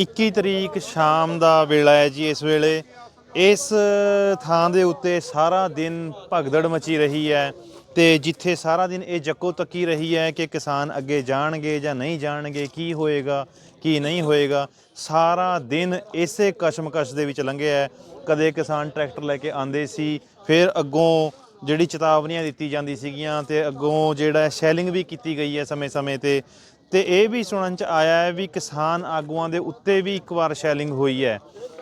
21 ਤਰੀਕ ਸ਼ਾਮ ਦਾ ਵੇਲਾ ਹੈ ਜੀ ਇਸ ਵੇਲੇ। ਇਸ ਥਾਂ ਦੇ ਉੱਤੇ ਸਾਰਾ ਦਿਨ ਭਗਦੜ ਮਚੀ ਰਹੀ ਹੈ ਤੇ ਜਿੱਥੇ ਸਾਰਾ ਦਿਨ ਇਹ ਜੱਕੋ ਤੱਕੀ ਰਹੀ ਹੈ ਕਿ ਕਿਸਾਨ ਅੱਗੇ ਜਾਣਗੇ ਜਾਂ ਨਹੀਂ ਜਾਣਗੇ, ਕੀ ਹੋਏਗਾ, ਕੀ ਨਹੀਂ ਹੋਏਗਾ, ਸਾਰਾ ਦਿਨ ਇਸੇ ਕਸ਼ਮਕਸ਼ ਦੇ ਵਿੱਚ ਲੰਘਿਆ ਹੈ। ਕਦੇ ਕਿਸਾਨ ਟਰੈਕਟਰ ਲੈ ਕੇ ਆਂਦੇ ਸੀ, ਫਿਰ ਅੱਗੋਂ ਜਿਹੜੀ ਚੇਤਾਵਨੀਆਂ ਦਿੱਤੀ ਜਾਂਦੀ ਸੀਗੀਆਂ ਤੇ ਅੱਗੋਂ ਜਿਹੜਾ ਸ਼ੈਲਿੰਗ ਵੀ ਕੀਤੀ ਗਈ ਹੈ ਸਮੇਂ-ਸਮੇਂ ਤੇ ਤੇ ਇਹ ਵੀ ਸੁਣਨ ਚ ਆਇਆ ਹੈ ਵੀ ਕਿਸਾਨ ਆਗੂਆਂ ਦੇ ਉੱਤੇ ਵੀ ਇੱਕ ਵਾਰ ਸ਼ੈਲਿੰਗ ਹੋਈ ਹੈ।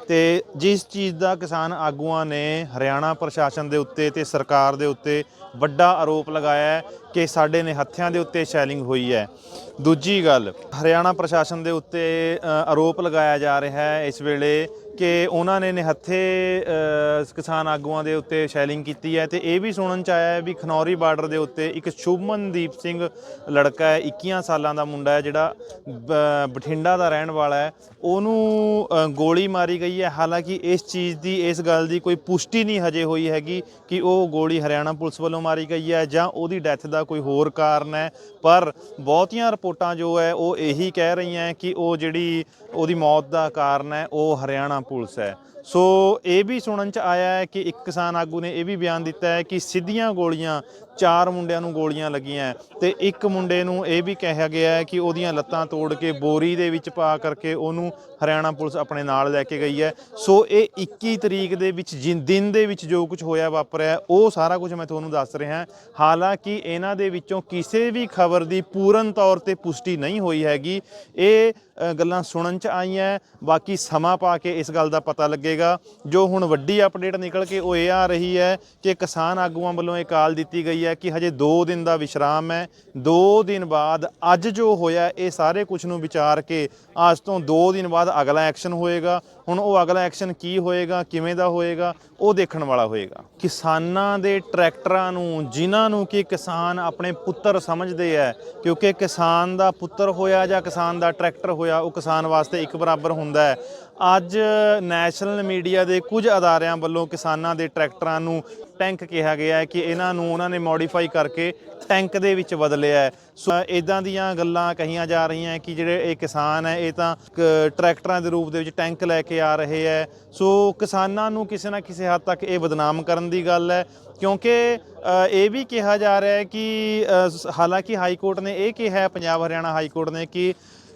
ਤੇ ਜਿਸ ਚੀਜ਼ ਦਾ ਕਿਸਾਨ ਆਗੂਆਂ ਨੇ ਹਰਿਆਣਾ ਪ੍ਰਸ਼ਾਸਨ ਦੇ ਉੱਤੇ ਤੇ ਸਰਕਾਰ ਦੇ ਉੱਤੇ ਵੱਡਾ ਆਰੋਪ ਲਗਾਇਆ ਹੈ ਕਿ ਸਾਡੇ ਨੇ ਹੱਥਿਆਂ ਦੇ ਉੱਤੇ ਸ਼ੈਲਿੰਗ ਹੋਈ ਹੈ। ਦੂਜੀ ਗੱਲ, ਹਰਿਆਣਾ ਪ੍ਰਸ਼ਾਸਨ ਦੇ ਉੱਤੇ ਆਰੋਪ ਲਗਾਇਆ ਜਾ ਰਿਹਾ ਹੈ ਇਸ ਵੇਲੇ ਕਿ ਉਹਨਾਂ ਨੇ ਨਿਹੱਥੇ ਕਿਸਾਨ ਆਗੂਆਂ ਦੇ ਉੱਤੇ ਸ਼ੈਲਿੰਗ ਕੀਤੀ ਹੈ ਤੇ ਇਹ ਵੀ ਸੁਣਨ ਚ ਆਇਆ ਹੈ ਵੀ ਖਨੌਰੀ ਬਾਰਡਰ ਦੇ ਉੱਤੇ ਇੱਕ ਸ਼ੁਭਮਨਦੀਪ ਸਿੰਘ ਲੜਕਾ ਹੈ 21 ਸਾਲਾਂ ਦਾ ਮੁੰਡਾ ਹੈ, ਜਿਹੜਾ ਬ- ਬਠਿੰਡਾ ਦਾ ਰਹਿਣ ਵਾਲਾ ਹੈ। ਉਹਨੂੰ ਗੋਲੀ ਮਾਰੀ ਗਈ ਹੈ। ਹਾਲਾਂਕਿ ਇਸ ਚੀਜ਼ ਦੀ, ਇਸ ਗੱਲ ਦੀ ਕੋਈ ਪੁਸ਼ਟੀ ਨਹੀਂ ਹਜੇ ਹੋਈ ਹੈਗੀ ਕਿ ਉਹ ਗੋਲੀ ਹਰਿਆਣਾ ਪੁਲਿਸ ਵੱਲੋਂ ਮਾਰੀ ਗਈ ਹੈ ਜਾਂ ਉਹਦੀ ਡੈਥ ਦਾ ਕੋਈ ਹੋਰ ਕਾਰਨ ਹੈ। ਪਰ ਬਹੁਤੀਆਂ ਰਿਪੋਰਟਾਂ ਜੋ ਹੈ, ਉਹ ਇਹੀ ਕਹਿ ਰਹੀਆਂ ਕਿ ਉਹ ਜਿਹੜੀ ਉਹਦੀ ਮੌਤ ਦਾ ਕਾਰਨ ਹੈ, ਉਹ ਹਰਿਆਣਾ ਪੁਲਿਸ ਹੈ ਸੋ ਇਹ ਵੀ ਸੁਣਨ ਚ ਆਇਆ ਹੈ ਕਿ ਇੱਕ ਕਿਸਾਨ ਆਗੂ ਨੇ ਇਹ ਵੀ ਬਿਆਨ ਦਿੱਤਾ ਹੈ ਕਿ ਸਿੱਧੀਆਂ ਗੋਲੀਆਂ, ਚਾਰ ਮੁੰਡਿਆਂ ਨੂੰ ਗੋਲੀਆਂ ਲੱਗੀਆਂ ਹੈ ਤੇ ਇੱਕ ਮੁੰਡੇ ਨੂੰ ਇਹ ਵੀ ਕਿਹਾ ਗਿਆ ਹੈ ਕਿ ਉਹਦੀਆਂ ਲੱਤਾਂ ਤੋੜ ਕੇ ਬੋਰੀ ਦੇ ਵਿੱਚ ਪਾ ਕਰਕੇ ਉਹਨੂੰ ਹਰਿਆਣਾ ਪੁਲਿਸ ਆਪਣੇ ਨਾਲ ਲੈ ਕੇ ਗਈ ਹੈ। ਸੋ ਇਹ 21 ਤਰੀਕ ਦੇ ਵਿੱਚ ਜਿਨ ਦਿਨ ਦੇ ਵਿੱਚ ਜੋ ਕੁਝ ਹੋਇਆ ਵਾਪਰਿਆ ਉਹ ਸਾਰਾ ਕੁਝ ਮੈਂ ਤੁਹਾਨੂੰ ਦੱਸ ਰਿਹਾ ਹਾਲਾਂਕਿ ਇਹਨਾਂ ਦੇ ਵਿੱਚੋਂ ਕਿਸੇ ਵੀ ਖਬਰ ਦੀ ਪੂਰਨ ਤੌਰ ਤੇ ਪੁਸ਼ਟੀ ਨਹੀਂ ਹੋਈ ਹੈਗੀ। ਇਹ ਗੱਲਾਂ ਸੁਣਨ ਚ ਆਈਆਂ ਬਾਕੀ ਸਮਾਂ ਪਾ ਕੇ ਇਸ ਗੱਲ ਦਾ ਪਤਾ ਲੱਗੇ ਲੱਗੇਗਾ ਜੋ ਹੁਣ ਵੱਡੀ ਅਪਡੇਟ ਨਿਕਲ ਕੇ ਉਹ ਇਹ ਆ ਰਹੀ ਹੈ ਕਿ ਕਿਸਾਨ ਆਗੂਆਂ ਵੱਲੋਂ ਇਹ ਕਾਲ ਦਿੱਤੀ ਗਈ ਹੈ ਕਿ ਹਜੇ 2 ਦਿਨ ਦਾ ਵਿਸ਼ਰਾਮ ਹੈ। 2 ਦਿਨ ਬਾਅਦ ਅੱਜ ਜੋ ਹੋਇਆ, ਇਹ ਸਾਰੇ ਕੁਝ ਨੂੰ ਵਿਚਾਰ ਕੇ ਅੱਜ ਤੋਂ 2 ਦਿਨ ਬਾਅਦ ਅਗਲਾ ਐਕਸ਼ਨ ਹੋਏਗਾ। ਹੁਣ ਉਹ ਅਗਲਾ ਐਕਸ਼ਨ ਕੀ ਹੋਏਗਾ, ਕਿਵੇਂ ਦਾ ਹੋਏਗਾ, ਉਹ ਦੇਖਣ ਵਾਲਾ ਹੋਏਗਾ। ਕਿਸਾਨਾਂ ਦੇ ਟਰੈਕਟਰਾਂ ਨੂੰ, ਜਿਨ੍ਹਾਂ ਨੂੰ ਕਿ ਕਿਸਾਨ ਆਪਣੇ ਪੁੱਤਰ ਸਮਝਦੇ ਹੈ, ਕਿਉਂਕਿ ਕਿਸਾਨ ਦਾ ਪੁੱਤਰ ਹੋਇਆ ਜਾਂ ਕਿਸਾਨ ਦਾ ਟਰੈਕਟਰ ਹੋਇਆ, ਉਹ ਕਿਸਾਨ ਵਾਸਤੇ ਇੱਕ ਬਰਾਬਰ ਹੁੰਦਾ ਹੈ। ਅੱਜ ਨੈਸ਼ਨਲ ਮੀਡੀਆ ਦੇ ਕੁਝ ਅਦਾਰਿਆਂ ਵੱਲੋਂ ਕਿਸਾਨਾਂ ਦੇ ਟਰੈਕਟਰਾਂ ਨੂੰ ਟੈਂਕ ਕਿਹਾ ਗਿਆ ਹੈ ਕਿ ਇਹਨਾਂ ਨੂੰ ਉਹਨਾਂ ਨੇ ਮੋਡੀਫਾਈ ਕਰਕੇ ਟੈਂਕ ਦੇ ਵਿੱਚ ਬਦਲਿਆ ਹੈ। ਸੋ ਇਦਾਂ ਦੀਆਂ ਗੱਲਾਂ ਕਹੀਆਂ ਜਾ ਰਹੀਆਂ ਹੈ ਕਿ ਜਿਹੜੇ ਇਹ ਕਿਸਾਨ ਹੈ, ਇਹ ਤਾਂ ਕ- ਟਰੈਕਟਰਾਂ ਦੇ ਰੂਪ ਦੇ ਵਿੱਚ ਟੈਂਕ ਲੈ ਕੇ ਆ ਰਹੇ ਹੈ। ਸੋ ਕਿਸਾਨਾਂ ਨੂੰ ਕਿਸੇ ਨਾ ਕਿਸੇ ਹੱਦ ਤੱਕ ਇਹ ਬਦਨਾਮ ਕਰਨ ਦੀ ਗੱਲ ਹੈ, ਕਿਉਂਕਿ ਇਹ ਵੀ ਕਿਹਾ ਜਾ ਰਿਹਾ ਹੈ ਕਿ ਹਾਲਾਂਕਿ ਹਾਈ ਕੋਰਟ ਨੇ ਇਹ ਕਿਹਾ ਪੰਜਾਬ ਹਰਿਆਣਾ ਹਾਈ ਕੋਰਟ ਨੇ ਕਿ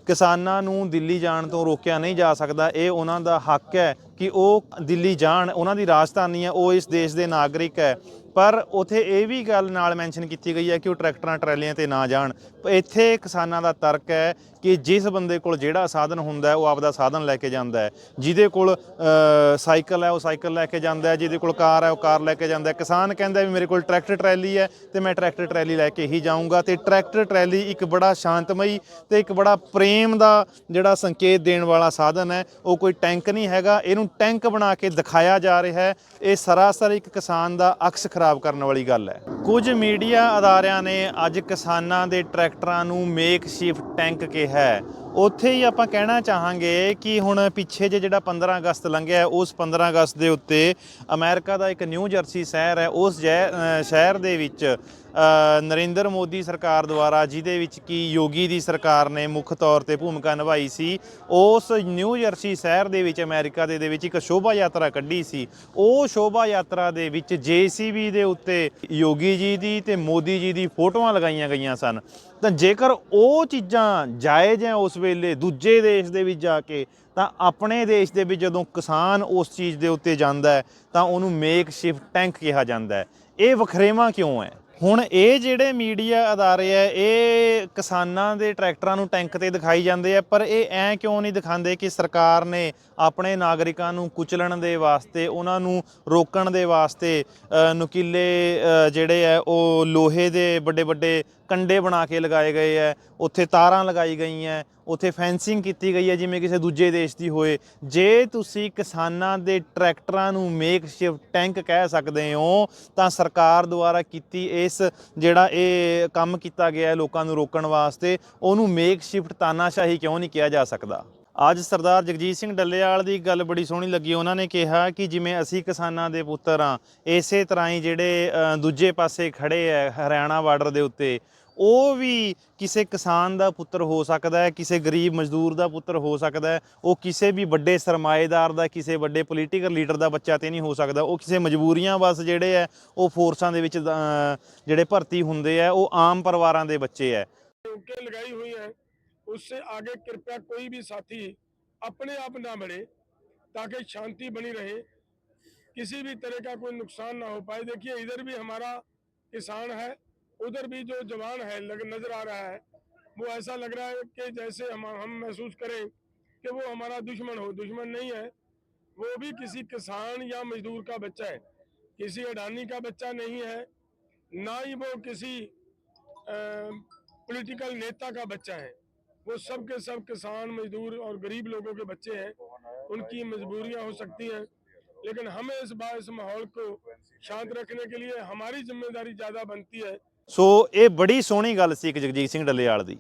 ਕਿਸਾਨਾਂ ਨੂੰ ਦਿੱਲੀ ਜਾਣ ਤੋਂ ਰੋਕਿਆ ਨਹੀਂ ਜਾ ਸਕਦਾ। ਇਹ ਉਹਨਾਂ ਦਾ ਹੱਕ ਹੈ ਕਿ ਉਹ ਦਿੱਲੀ ਜਾਣ। ਉਹਨਾਂ ਦੀ ਰਾਜਧਾਨੀ ਹੈ, ਉਹ ਇਸ ਦੇਸ਼ ਦੇ ਨਾਗਰਿਕ ਹੈ। ਪਰ ਉਥੇ ਇਹ ਵੀ ਗੱਲ ਨਾਲ ਮੈਂਸ਼ਨ ਕੀਤੀ ਗਈ ਹੈ ਕਿ ਉਹ ਟਰੈਕਟਰਾਂ, ਟਰਾਲੀਆਂ ਤੇ ਨਾ ਜਾਣ। ਇੱਥੇ ਕਿਸਾਨਾਂ ਦਾ ਤਰਕ ਹੈ ਕਿ ਜਿਸ ਬੰਦੇ ਕੋਲ ਜਿਹੜਾ ਸਾਧਨ ਹੁੰਦਾ ਉਹ ਆਪਦਾ ਸਾਧਨ ਲੈ ਕੇ ਜਾਂਦਾ ਹੈ। ਜਿਹਦੇ ਕੋਲ ਸਾਈਕਲ ਹੈ, ਉਹ ਸਾਈਕਲ ਲੈ ਕੇ ਜਾਂਦਾ ਹੈ। ਜਿਹਦੇ ਕੋਲ ਕਾਰ ਹੈ, ਉਹ ਕਾਰ ਲੈ ਕੇ ਜਾਂਦਾ ਹੈ। ਕਿਸਾਨ ਕਹਿੰਦਾ ਵੀ ਮੇਰੇ ਕੋਲ ਟਰੈਕਟਰ ਟਰੈਲੀ ਹੈ ਤੇ ਮੈਂ ਟਰੈਕਟਰ ਟਰੈਲੀ ਲੈ ਕੇ ਹੀ ਜਾਊਂਗਾ ਤੇ ਟਰੈਕਟਰ ਟਰੈਲੀ ਇੱਕ ਬੜਾ ਸ਼ਾਂਤਮਈ ਤੇ ਇੱਕ ਬੜਾ ਪ੍ਰੇਮ ਦਾ ਜਿਹੜਾ ਸੰਕੇਤ ਦੇਣ ਵਾਲਾ ਸਾਧਨ ਹੈ, ਉਹ ਕੋਈ ਟੈਂਕ ਨਹੀਂ ਹੈਗਾ। ਇਹਨੂੰ ਟੈਂਕ ਬਣਾ ਕੇ ਦਿਖਾਇਆ ਜਾ ਰਿਹਾ ਹੈ। ਇਹ ਸਰਾਸਰ ਇੱਕ ਕਿਸਾਨ ਦਾ ਅਕਸ ਖਰਾਬ ਕਰਨ ਵਾਲੀ ਗੱਲ ਹੈ। ਕੁਝ ਮੀਡੀਆ ਅਦਾਰਿਆਂ ਨੇ ਅੱਜ ਕਿਸਾਨਾਂ ਦੇ ਟਰੈਕ ਟਰੈਕਟਰਾਂ ਨੂੰ ਮੇਕ ਸ਼ਿਫਟ ਟੈਂਕ ਕਿਹਾ ਉੱਥੇ ਹੀ ਆਪਾਂ ਕਹਿਣਾ ਚਾਹਾਂਗੇ ਕਿ ਹੁਣ ਪਿੱਛੇ ਜੇ ਜਿਹੜਾ 15 ਅਗਸਤ ਲੰਘਿਆ ਉਸ 15 ਅਗਸਤ ਦੇ ਉੱਤੇ ਅਮਰੀਕਾ ਦਾ ਇੱਕ ਨਿਊ ਜਰਸੀ ਸ਼ਹਿਰ ਹੈ। ਉਸ ਜੈ- ਸ਼ਹਿਰ ਦੇ ਵਿੱਚ ਨਰਿੰਦਰ ਮੋਦੀ ਸਰਕਾਰ ਦੁਆਰਾ, ਜਿਹਦੇ ਵਿੱਚ ਕੀ ਯੋਗੀ ਦੀ ਸਰਕਾਰ ਨੇ ਮੁੱਖ ਤੌਰ ਤੇ ਭੂਮਿਕਾ ਨਿਭਾਈ ਸੀ, ਉਸ ਨਿਊ ਜਰਸੀ ਸ਼ਹਿਰ ਦੇ ਵਿੱਚ ਅਮਰੀਕਾ ਦੇ ਦੇ ਵਿੱਚ ਇੱਕ ਸ਼ੋਭਾ ਯਾਤਰਾ ਕੱਢੀ ਸੀ। ਉਹ ਸ਼ੋਭਾ ਯਾਤਰਾ ਦੇ ਵਿੱਚ ਜੀਸੀਬੀ ਦੇ ਉੱਤੇ ਯੋਗੀ ਜੀ ਦੀ ਤੇ ਮੋਦੀ ਜੀ ਦੀ ਫੋਟੋਆਂ ਲਗਾਈਆਂ ਗਈਆਂ ਸਨ। ਤਾਂ ਜੇਕਰ ਉਹ ਚੀਜ਼ਾਂ ਜਾਇਜ਼ ਹੈ ਉਸ ਵੇਲੇ ਦੂਜੇ ਦੇਸ਼ ਦੇ ਵਿੱਚ ਜਾ ਕੇ ਤਾਂ ਆਪਣੇ ਦੇਸ਼ ਦੇ ਵਿੱਚ ਜਦੋਂ ਕਿਸਾਨ ਉਸ ਚੀਜ਼ ਦੇ ਉੱਤੇ ਜਾਂਦਾ ਹੈ, ਤਾਂ ਉਹਨੂੰ ਮੇਕ ਸ਼ਿਫਟ ਟੈਂਕ ਕਿਹਾ ਜਾਂਦਾ ਹੈ। ਇਹ ਵਖਰੇਵਾਂ ਕਿਉਂ ਹੈ? ਹੁਣ ਇਹ ਜਿਹੜੇ ਮੀਡੀਆ ਅਦਾਰੇ ਐ ਇਹ ਕਿਸਾਨਾਂ ਦੇ ਟਰੈਕਟਰਾਂ ਨੂੰ ਟੈਂਕ ਤੇ ਦਿਖਾਈ ਜਾਂਦੇ ਆ, ਪਰ ਇਹ ਐ ਕਿਉਂ ਨਹੀਂ ਦਿਖਾਉਂਦੇ ਕਿ ਸਰਕਾਰ ਨੇ ਆਪਣੇ ਨਾਗਰਿਕਾਂ ਨੂੰ ਕੁਚਲਣ ਦੇ ਵਾਸਤੇ, ਉਹਨਾਂ ਨੂੰ ਰੋਕਣ ਦੇ ਵਾਸਤੇ ਨੁਕੀਲੇ ਜਿਹੜੇ ਐ ਉਹ ਲੋਹੇ ਦੇ ਵੱਡੇ ਵੱਡੇ ਕੰਡੇ ਬਣਾ ਕੇ ਲਗਾਏ ਗਏ ਐ ਉੱਥੇ ਤਾਰਾਂ ਲਗਾਈ ਗਈਆਂ ਉੱਥੇ ਫੈਂਸਿੰਗ ਕੀਤੀ ਗਈ ਹੈ, ਜਿਵੇਂ ਕਿਸੇ ਦੂਜੇ ਦੇਸ਼ ਦੀ ਹੋਏ। ਜੇ ਤੁਸੀਂ ਕਿਸਾਨਾਂ ਦੇ ਟਰੈਕਟਰਾਂ ਨੂੰ ਮੇਕ ਸ਼ਿਫਟ ਟੈਂਕ ਕਹਿ ਸਕਦੇ ਹੋ, ਤਾਂ ਸਰਕਾਰ ਦੁਆਰਾ ਕੀਤੀ ਇਸ ਜਿਹੜਾ ਇਹ ਕੰਮ ਕੀਤਾ ਗਿਆ ਹੈ ਲੋਕਾਂ ਨੂੰ ਰੋਕਣ ਵਾਸਤੇ, ਉਹਨੂੰ ਮੇਕ ਸ਼ਿਫਟ ਤਾਨਾਸ਼ਾਹੀ ਕਿਉਂ ਨਹੀਂ ਕਿਹਾ ਜਾ ਸਕਦਾ? ਅੱਜ ਸਰਦਾਰ ਜਗਜੀਤ ਸਿੰਘ ਡੱਲੇਵਾਲ ਦੀ ਗੱਲ ਬੜੀ ਸੋਹਣੀ ਲੱਗੀ। ਉਹਨਾਂ ਨੇ ਕਿਹਾ ਕਿ ਜਿਵੇਂ ਅਸੀਂ ਕਿਸਾਨਾਂ ਦੇ ਪੁੱਤਰ ਆ ਇਸੇ ਤਰ੍ਹਾਂ ਹੀ ਜਿਹੜੇ ਦੂਜੇ ਪਾਸੇ ਖੜੇ ਆ ਹਰਿਆਣਾ ਬਾਰਡਰ ਦੇ ਉੱਤੇ ਉਹ ਵੀ ਕਿਸੇ ਕਿਸਾਨ ਦਾ ਪੁੱਤਰ ਹੋ ਸਕਦਾ ਹੈ ਕਿਸੇ ਗਰੀਬ ਮਜ਼ਦੂਰ ਦਾ ਪੁੱਤਰ ਹੋ ਸਕਦਾ ਹੈ ਉਹ ਕਿਸੇ ਵੀ ਵੱਡੇ ਸਰਮਾਏਦਾਰ ਦਾ ਕਿਸੇ ਵੱਡੇ ਪੋਲੀਟੀਕਲ ਲੀਡਰ ਦਾ ਬੱਚਾ ਤੇ ਨਹੀਂ ਹੋ ਸਕਦਾ ਉਹ ਕਿਸੇ ਮਜਬੂਰੀਆਂ ਬਸ ਜਿਹੜੇ ਹੈ ਉਹ ਫੋਰਸਾਂ ਦੇ ਵਿੱਚ ਅ, ਜਿਹੜੇ ਭਰਤੀ ਹੁੰਦੇ ਆ ਉਹ ਆਮ ਪਰਿਵਾਰਾਂ ਦੇ ਬੱਚੇ ਹੈ रोकें लगाई हुई हैं उससे आगे कृपया कोई भी साथी अपने आप ना बढ़े ताकि शांति बनी रहे किसी भी तरह का कोई नुकसान ना हो पाए देखिए इधर भी हमारा किसान है उधर भी जो जवान है, लग, नज़र आ रहा है, वो ऐसा लग रहा है कि जैसे हम हम महसूस करें कि वो हमारा दुश्मन हो। दुश्मन नहीं है, वो भी किसी किसान या मजदूर का बच्चा है, किसी अडानी का बच्चा नहीं है, ना ही वो किसी पॉलिटिकल नेता का बच्चा है। वो सब के सब किसान, मजदूर और गरीब लोगों के बच्चे हैं, उनकी मजबूरियाँ हो सकती हैं, लेकिन हमें इस बार, इस माहौल को शांत रखने के लिए हमारी ज़िम्मेदारी ज़्यादा बनती है ਸੋ ਇਹ ਬੜੀ ਸੋਹਣੀ ਗੱਲ ਸੀ ਇੱਕ ਜਗਜੀਤ ਸਿੰਘ ਡੱਲੇਵਾਲ ਦੀ।